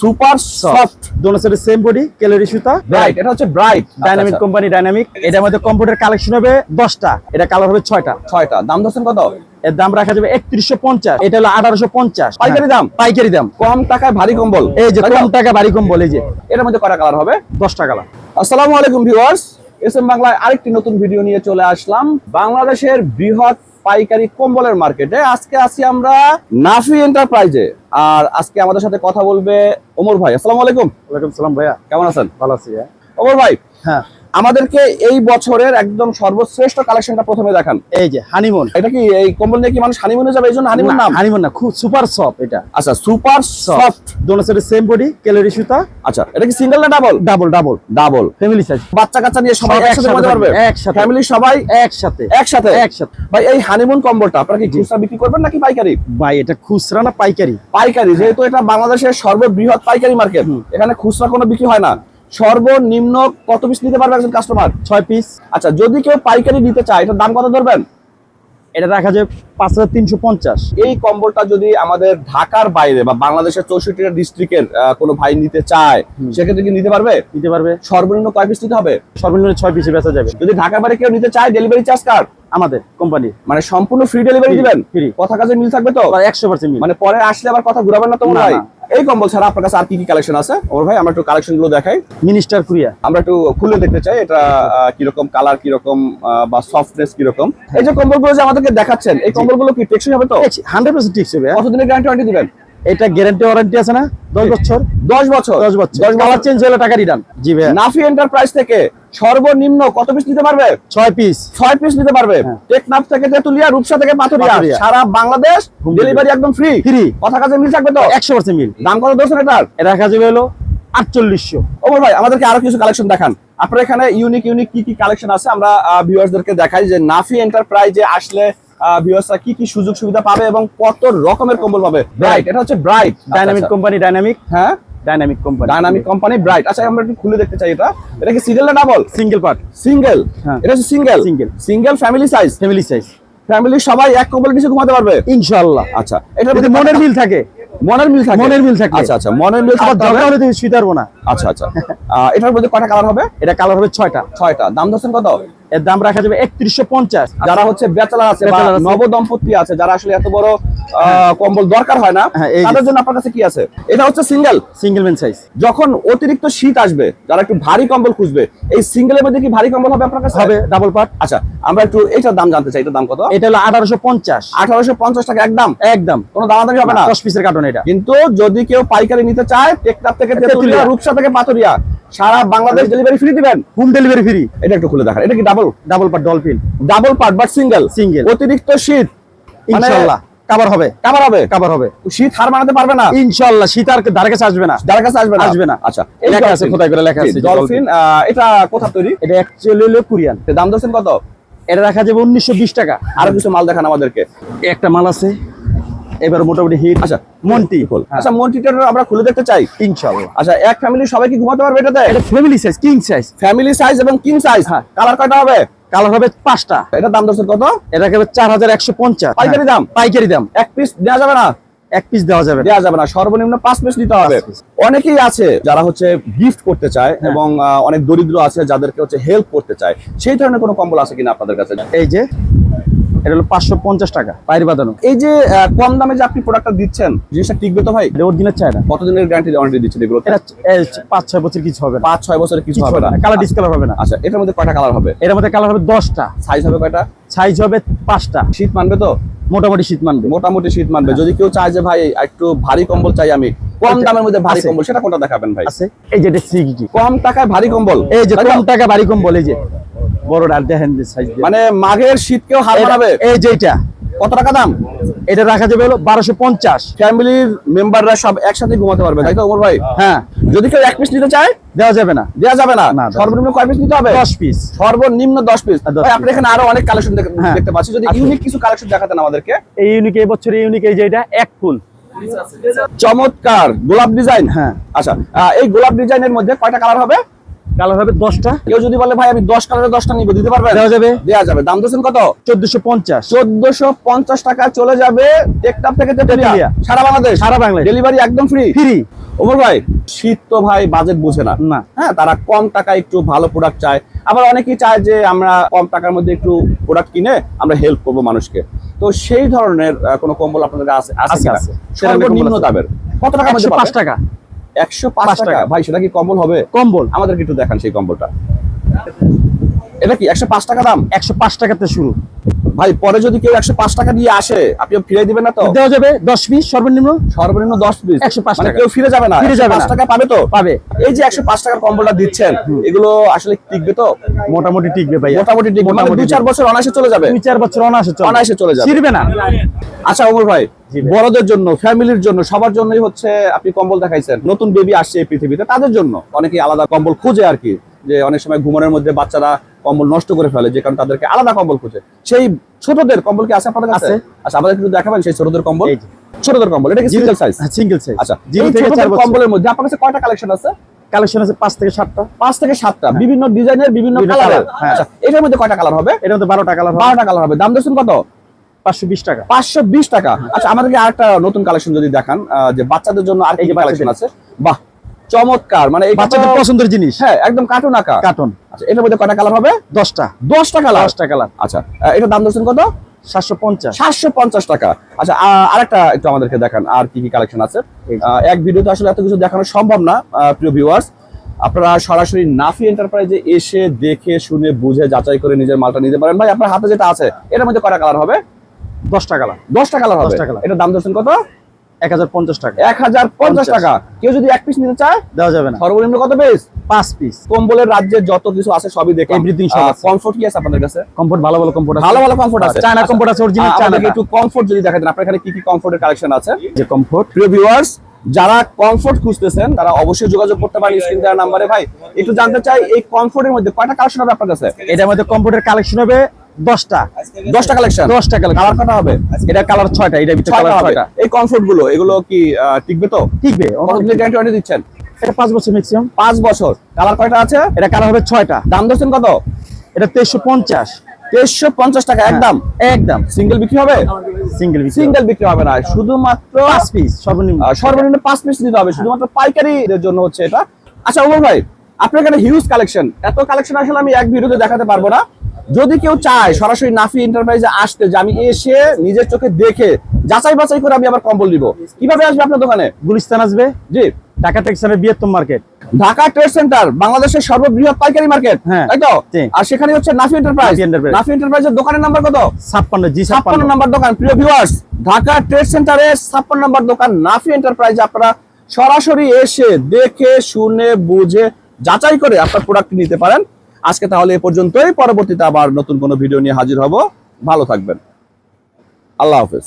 Super soft. দোনো সাইডে same body কেলেরি সুতা ব্রাইট এটা হচ্ছে ব্রাইট ডাইনামিক কোম্পানি ডাইনামিক এটার মধ্যে কম্পিউটার কালেকশন হবে দশটা এটা কালার হবে ছয়টা। ছয়টা। দাম ধরছেন কত? এর দাম রাখা যাবে একত্রিশশো পঞ্চাশ। এটা হলো আঠারোশো পঞ্চাশ পাইকারি দাম? পাইকারি দাম। কম টাকায় ভারী কম্বল। এই যে কম টাকা বাড়ি কম বলে যে। এটার মধ্যে কয়টা কালার হবে? দশটা কালার আসসালামু আলাইকুম ভিউয়ার্স এস এম বাংলায় আরেকটি নতুন ভিডিও নিয়ে চলে আসলাম। বাংলাদেশের বৃহৎ পাইকারি কম্বলের মার্কেটে আজকে আছি আমরা নাফি এন্টারপ্রাইজে আর আজকে আমাদের সাথে কথা বলবে ওমর ভাই। আসসালামু আলাইকুম। ওয়ালাইকুম সালাম ভাইয়া। কেমন আছেন? ভালো আছি ওমর ভাই হ্যাঁ। আমাদেরকে এই বছরের একদম সর্বশ্রেষ্ঠ কালেকশনটা প্রথমে দেখান। এই যে হানিমুন এটা কি এই কম্বল নিয়ে কি মানুষ হানিমুনে যাবে? এই জন্য হানিমুন নাম? হানিমুন না খুব সুপার সফট এটা। আচ্ছা সুপার সফট দোনো সাইডে সেম বডি কেলেরি সুতা। আচ্ছা এটা কি সিঙ্গেল না double double double double family size বাচ্চা কাচ্চা নিয়ে সবাই একসাথে পারবে থাকবে, একসাথে। ফ্যামিলি সবাই একসাথে। একসাথে? একসাথে। ভাই এই হানিমুন কম্বলটা আপনারা কি খুচরা বিক্রি করবেন নাকি পাইকারি? ভাই এটা খুচরা না পাইকারি? পাইকারি যেহেতু এটা বাংলাদেশের সর্ববৃহৎ পাইকারি মার্কেট এখানে খুচরা কোনো বিক্রি হয় না। সর্বনিম্ন কত পিস নিতে পারবে একজন কাস্টমার ছয় পিস আচ্ছা যদি কেউ পাইকারি নিতে চায় এটার দাম কত ধরবেন? এটা দেখা যায় পাঁচ হাজার তিনশো পঞ্চাশ। এই কম্বলটা যদি আমাদের ঢাকার বাইরে বা বাংলাদেশের চৌষট্টিটা ডিস্ট্রিক্টের কোনো ভাই নিতে চায় সেক্ষেত্রে কি নিতে পারবে? নিতে পারবে। সর্বনিম্ন কয় পিস নিতে হবে? সর্বনিম্ন ছয় পিসে বেচা যাবে। যদি ঢাকার বাইরে কেউ নিতে চায় ডেলিভারি চার্জ কার আমাদের কোম্পানি মানে সম্পূর্ণ ফ্রি ডেলিভারি দিবেন? ফ্রি কথা কাজে মিল থাকবে তো? একশো পার্সেন্ট মানে পরে আসলে আবার কথা ঘুরাবেন না তো না, ভাই না। এই কম্বল ছাড়া আপনার কাছে আর কি কি কালেকশন আছে? ওর ভাই আমরা একটু কালেকশনগুলো দেখাই। মিনিস্টার কুরিয়া আমরা একটু খুলে দেখতে চাই এটা কীরকম কালার কীরকম বা সফটনেস কীরকম? এই যে কম্বলগুলো যে আমাদেরকে দেখাচ্ছেন এই কম্বলগুলো কি টেকসই হবে তো? হান্ড্রেড পার্সেন্ট ঠিক হবে কতদিনের গ্যারান্টি দিবেন? এটা গ্যারান্টি ওয়ারেন্টি আছে না? দশ বছর? দশ বছর। দশ বছর। দশ কালার চেঞ্জ হলে টাকা রিটার্ন জি ভাইয়া। নাফি এন্টারপ্রাইজ থেকে সর্বনিম্ন কত পিস নিতে পারবে? ছয় পিস ছয় পিস নিতে পারবে। হ্যাঁ। টেকনাফ থেকে তেতুলিয়া রূপসা থেকে পাথরিয়া। সারা বাংলাদেশ ডেলিভারি একদম ফ্রি ফ্রি কথা কাজে মিল থাকবে তো? একশো পার্সেন্ট মিল। দাম কত ধরছেন এটার এটা হলো আটচল্লিশশো। ওমর ভাই আমাদেরকে আরও কিছু কালেকশন দেখান। আপনার এখানে ইউনিক ইউনিক কি কি কালেকশন আছে? আমরা ভিউয়ার্সদেরকে দেখাই যে নাফি এন্টারপ্রাইজে আসলে ভিউয়ার্সরা কি কি সুযোগ সুবিধা পাবে এবং কত রকমের কম্বল পাবে? ব্রাইট এটা হচ্ছে ব্রাইট ডাইনামিক কোম্পানি ডাইনামিক হ্যাঁ? Dynamic company dynamic company bright আচ্ছা আমরা একটু খুলে দেখতে চাই এটা। এটা কি সিঙ্গেল না ডাবল সিঙ্গেল পার্ট সিঙ্গেল হ্যাঁ। এটা হচ্ছে single single single family size family size family সবাই এক কম্বল নিচে ঘুমাতে পারবে? ইনশাআল্লাহ। আচ্ছা এটা মনের মিল থাকে। মনের মিল থাকে। মনের মিল থাকে। আচ্ছা আচ্ছা মনের মিল হবে। দরকার হলে তুমি শুতে পারব না আচ্ছা আচ্ছা। আহ, এটার মধ্যে কয়টা কালার হবে? এটা কালার হবে ছয়টা। ছয়টা। দাম দছেন কত? এর দাম রাখা যাবে একত্রিশশো পঞ্চাশ। যারা হচ্ছে বেচালা আছে। নব দম্পতি আছে যারা আসলে এত বড় কম্বল দরকার হয় না। হ্যাঁ, তাদের জন্য আপনার কাছে কি আছে? এটা হচ্ছে সিঙ্গেল সিঙ্গেল ম্যান সাইজ যখন অতিরিক্ত শীত আসবে যারা একটু ভারী কম্বল খুঁজবে এই সিঙ্গেলের মধ্যে কি ভারী কম্বল হবে আপনার কাছে? হবে ডাবল পার্ট আচ্ছা আমরা একটু এটার দাম জানতে চাই এটার দাম কত? এটা হলো আঠারোশো পঞ্চাশ। আঠারোশো পঞ্চাশ টাকা একদম? একদম। কোনো দামাদামি হবে না? দশ পিসের কার্টন এটা। কিন্তু যদি কেউ পাইকারি নিতে চায় টেকটাপ থেকে তেতুলিয়া তেতুলিয়া। রূপসা থেকে পাথরিয়া সারা বাংলাদেশ ডেলিভারি ফ্রি দিবেন? হোম ডেলিভারি ফ্রি এটা একটু খুলে দেখান। এটা কি double double part dolphin double part but single single অতিরিক্ত শীত। মানে ইনশাআল্লাহ কাবার হবে। কাবার হবে? কাবার হবে। শীত হার মানাতে পারবে না? ইনশাআল্লাহ শীত আর ধারে কাছে আসবে না। কাছে আসবে না? আসবে না। আচ্ছা লেখা আছে, খোদাই করে লেখা আছে ডলফিন এটা কোথা তৈরি? এটা অ্যাকচুয়ালি হলো কোরিয়ান। দাম কত? এটা রাখা যাবে উনিশশো বিশ টাকা। আরও কিছু মাল দেখান আমাদেরকে। একটা মাল আছে এবার মোটামুটি হিট। আচ্ছা মন্টি খোল আচ্ছা মন্টিটার আমরা খুলে দেখতে চাই। ইনশাআল্লাহ আচ্ছা এক ফ্যামিলি সবাই কি ঘুমাতে পারবে এটাতে? এটা family size king size family size এবং কিং সাইজ হ্যাঁ। কালার কয়টা হবে? কালার হবে পাঁচটা। এটা দাম দর্শন কত? এটা হবে চার হাজার একশো পঞ্চাশ। পাইকারি দাম? পাইকারি দাম। এক পিস দেওয়া যাবে না? এক পিস দেওয়া যাবে দেওয়া যাবে না। সর্বনিম্ন পাঁচ পিস নিতে হবে। অনেকেই আছে যারা হচ্ছে গিফট করতে চায় হ্যাঁ। এবং অনেক দরিদ্র আছে যাদেরকে হচ্ছে হেল্প করতে চায়। সেই ধরনের কোনো কম্বল আছে কিনা আপনাদের কাছে? এই যে এটা হলো পাঁচশো পঞ্চাশ টাকা বাইরে বাঁধানো। এই যে কম দামে যে আপনি প্রোডাক্টটা দিচ্ছেন জিনিসটা টিকবে তো ভাই? অরিজিনাল চায় না। কতদিনের গ্যারান্টি ওয়ারেন্টি দিচ্ছেন এগুলো? এটা পাঁচ ছয় বছর কিছু হবে পাঁচ ছয় বছরের কিছু হবে না। কালার ডিসকালার হবে না। আচ্ছা এটার মধ্যে কয়টা কালার হবে? এর মধ্যে কালার হবে দশটা। সাইজ হবে কয়টা? সাইজ হবে পাঁচটা। শীত মানবে তো? মোটামুটি শীত মানবে। মোটামুটি শীত মানবে। যদি কেউ চায় যে ভাই একটু ভারী কম্বল চাই আমি কম আচ্ছা, দামের মধ্যে ভারী কম্বল সেটা কোনটা দেখাবেন ভাই? আছে। এই যে এটা কম টাকায় ভারী কম্বল। এই যে কম টাকা ভারী কম্বল এই যে। দেখেন সাইজ মানে মাঘের শীতকেও হার মানাবে? এই যে এটা। কত টাকা দাম? এটা রাখা যাবে হলো বারোশো পঞ্চাশ। ফ্যামিলির মেম্বাররা সব একসাথে ঘুমাতে পারবে তাই তো ওমর ভাই? হ্যাঁ। যদি কেউ এক পিস নিতে চায় দেওয়া যাবে না। দেওয়া যাবে না। সর্বনিম্ন কয় পিস নিতে হবে? দশ পিস সর্বনিম্ন দশ পিস 10 ভাই আপনি এখানে আরও অনেক কালেকশন হ্যাঁ। দেখতে পাচ্ছি। যদি ইউনিক কিছু কালেকশন দেখাতেন আমাদেরকে। এই ইউনিক এই বছর ইউনিক এই যে এটা এক ফুল। চমৎকার। গোলাপ ডিজাইন হ্যাঁ। আচ্ছা এই গোলাপ ডিজাইনের মধ্যে কয়টা কালার হবে? কালার হবে দশটা। কেউ যদি বলে ভাই আমি দশ কালারের দশটা নিবো দিতে পারবেন? দেওয়া যাবে। দেওয়া যাবে। দাম দিচ্ছেন কত? চোদ্দশো পঞ্চাশ। চোদ্দশো পঞ্চাশ টাকা চলে যাবে টেকটাপ থেকে। সারা বাংলাদেশ। সারা বাংলাদেশ। ডেলিভারি একদম ফ্রি ফ্রি ওমর ভাই শীত তো ভাই বাজেট বুঝে না। হ্যাঁ তারা কম টাকায় একটু ভালো প্রোডাক্ট চায়। আবার অনেকেই চায় যে আমরা কম টাকার মধ্যে একটু প্রোডাক্ট কিনে আমরা হেল্প করব মানুষকে। তো সেই ধরনের কোনো কম্বল আপনাদের আছে? আছে। সর্বনিম্ন দামের। কত টাকা পাঁচ টাকা। একশো পাঁচ টাকা। ভাই সেটা কি কম্বল হবে? কম্বল। আমাদেরকে একটু দেখান সেই কম্বলটা। এটা কি একশো পাঁচ টাকা দাম? একশো পাঁচ টাকাতে শুরু। ভাই পরে যদি কেউ একশো পাঁচ টাকা দিয়ে আসে আপনি ফিরে দিবেন না তো? দেওয়া যাবে দশ পিস সর্বনিম্ন। সর্বনিম্ন দশ পিস? 105 মানে টাকা। কেউ ফিরে যাবে না? ফিরে যাবে টাকা পাবে তো? পাবে। এই যে একশো পাঁচ টাকার কম্বলটা দিচ্ছেন এগুলো আসলে টিকবে তো? মোটামুটি টিকবে ভাই মোটামুটি টিকবে মানে মোটামুটি দুই চার বছর অনায়াসে চলে যাবে। দুই চার বছর অনায়াসে চলে। অনায়াসে চলে যাবে। ছিড়বে না। আচ্ছা ওমর ভাই বড়দের জন্য ফ্যামিলির জন্য সবার জন্যই হচ্ছে আপনি কম্বল দেখাইছেন। নতুন বেবি আসছে এই পৃথিবীতে তাদের জন্য। অনেকে আলাদা কম্বল খুঁজে আর কি যে অনেক সময় ঘুমানোর মধ্যে বাচ্চারা কম্বল নষ্ট করে ফেলে যে কারণে তাদেরকে আলাদা কম্বল খুঁজে। সেই ছোটদের কম্বল কি আছে আপনাদের কাছে? আচ্ছা আমাদের একটু দেখাবেন সেই ছোটদের কম্বল? ছোটদের কম্বল এটা কি সিঙ্গেল সাইজ সিঙ্গেল সাইজ আচ্ছা কম্বলের মধ্যে আপনার কাছে কয়টা কালেকশন আছে? কালেকশন আছে পাঁচ থেকে সাতটা। পাঁচ থেকে সাতটা। বিভিন্ন ডিজাইনের বিভিন্ন কালারের colour, হ্যাঁ। আচ্ছা এটার মধ্যে কয়টা কালার হবে? এটা মধ্যে বারোটা কালার হবে। বারোটা কালার হবে। দাম দিচ্ছেন কত? পাঁচশো বিশ টাকা। পাঁচশো বিশ টাকা। আচ্ছা আমাদেরকে আরেকটা নতুন কালেকশন যদি দেখান যে বাচ্চাদের জন্য আর কি কালেকশন আছে? বাহ চমৎকার মানে বাচ্চাদের পছন্দের জিনিস। হ্যাঁ একদম কার্টুন আঁকা কার্টন আচ্ছা এটার মধ্যে কয়টা কালার হবে? দশটা। দশটা কালার দশটা কালার আচ্ছা এটার দাম দিচ্ছেন কত? সাতশো পঞ্চাশ। সাতশো পঞ্চাশ টাকা। আচ্ছা একটু আমাদেরকে দেখান আর কি কি কালেকশন আছে? এক ভিডিওতে আসলে এত কিছু দেখানো সম্ভব না প্রিয় ভিউয়ার্স আপনারা সরাসরি নাফি এন্টারপ্রাইজে এসে দেখে শুনে বুঝে যাচাই করে নিজের মালটা নিতে পারেন। ভাই আপনার হাতে যেটা আছে এটার মধ্যে কয়টা কালার হবে? দশটা কালার দশটা কালার হবে? 10টা colour। এটার দাম দিচ্ছেন কত? এক হাজার পঞ্চাশ টাকা। এক হাজার পঞ্চাশ টাকা। কেউ যদি এক পিস নিতে চায় দেওয়া যাবে না। সর্বনিম্ন কত পিস পাঁচ পিস কম্বলের রাজ্যে যত কিছু আছে সবই দেখলাম। Everything সব আছে। কমফোর্ট কি আছে আপনাদের কাছে? কমফোর্ট ভালো ভালো কমফোর্ট ভালো ভালো কমফোর্ট আছে। চায়না কমফোর্ট আছে অরিজিনাল আচ্ছা, চায়না একটু কমফোর্ট যদি আপনার এখানে কি কি কমফোর্টের কালেকশন আছে? যে কমফোর্ট প্রিয় ভিউয়ার্স যারা কমফোর্ট খুঁজতেছেন তারা অবশ্যই যোগাযোগ করতে পারেন স্ক্রিন দেওয়ার নাম্বারে ভাই একটু জানতে চাই এই কমফোর্টের মধ্যে কয়টা কালেকশন হবে আপনার কাছে? এটার মধ্যে কমফোর্টের কালেকশন হবে দশটা। দশটা কালেকশন দশটা কালার কালার কটা হবে? এটা কালার ছয়টা এটা ভিতরে কালার ছয়টা। এই কমফোর্টগুলো এগুলো কি টিকবে তো? ঠিকবে কতদিনের গ্যারান্টি দিচ্ছেন? এটা পাঁচ বছর ম্যাক্সিমাম পাঁচ বছর। কালার কয়টা আছে? এটা কালার হবে ছয়টা। দাম দিচ্ছেন কত? এটা তেইশশো পঞ্চাশ। তেইশশো পঞ্চাশ টাকা একদম? একদম। সিঙ্গেল বিক্রি হবে? সিঙ্গেল সিঙ্গেল বিক্রি হবে না। শুধুমাত্র পাঁচ পিস সর্বনিম্ন। সর্বনিম্ন পাঁচ পিস দিতে হবে। শুধুমাত্র পাইকারিদের জন্য হচ্ছে এটা। আচ্ছা ওমর ভাই আপনার এখানে হিউজ কালেকশন এত কালেকশন আসলে আমি এক ভিডিওতে দেখাতে পারব না। যদি কেউ চায় সরাসরি নাফি এন্টারপ্রাইজে আসতে যে আমি এসে নিজের চোখে দেখে যাচাই বাছাই করে আমি আবার কম্বল দিব কীভাবে আসবে আপনার দোকানে? গুলিস্তান আসবে? জি। ঢাকা টেক্সটাইলের বৃহত্তম মার্কেট। ঢাকা ট্রেড সেন্টার বাংলাদেশের সর্ববৃহৎ পাইকারি মার্কেট। হ্যাঁ। তাই তো? আর সেখানে হচ্ছে নাফি এন্টারপ্রাইজ। নাফি এন্টারপ্রাইজের দোকানের নাম্বার কত? ছাপ্পান্ন জি ছাপ্পান্ন। ছাপ্পান্ন নাম্বার দোকান। প্রিয় ভিউয়ার্স ঢাকা ট্রেড সেন্টারে ছাপ্পান্ন নাম্বার দোকান নাফি এন্টারপ্রাইজ আপনারা সরাসরি এসে দেখে শুনে বুঝে যাচাই করে আপনার প্রোডাক্ট নিতে পারেন। আজকে তাহলে এ পর্যন্তই। পরবর্তীতে আবার নতুন কোনো ভিডিও নিয়ে হাজির হব। ভালো থাকবেন। আল্লাহ হাফেজ।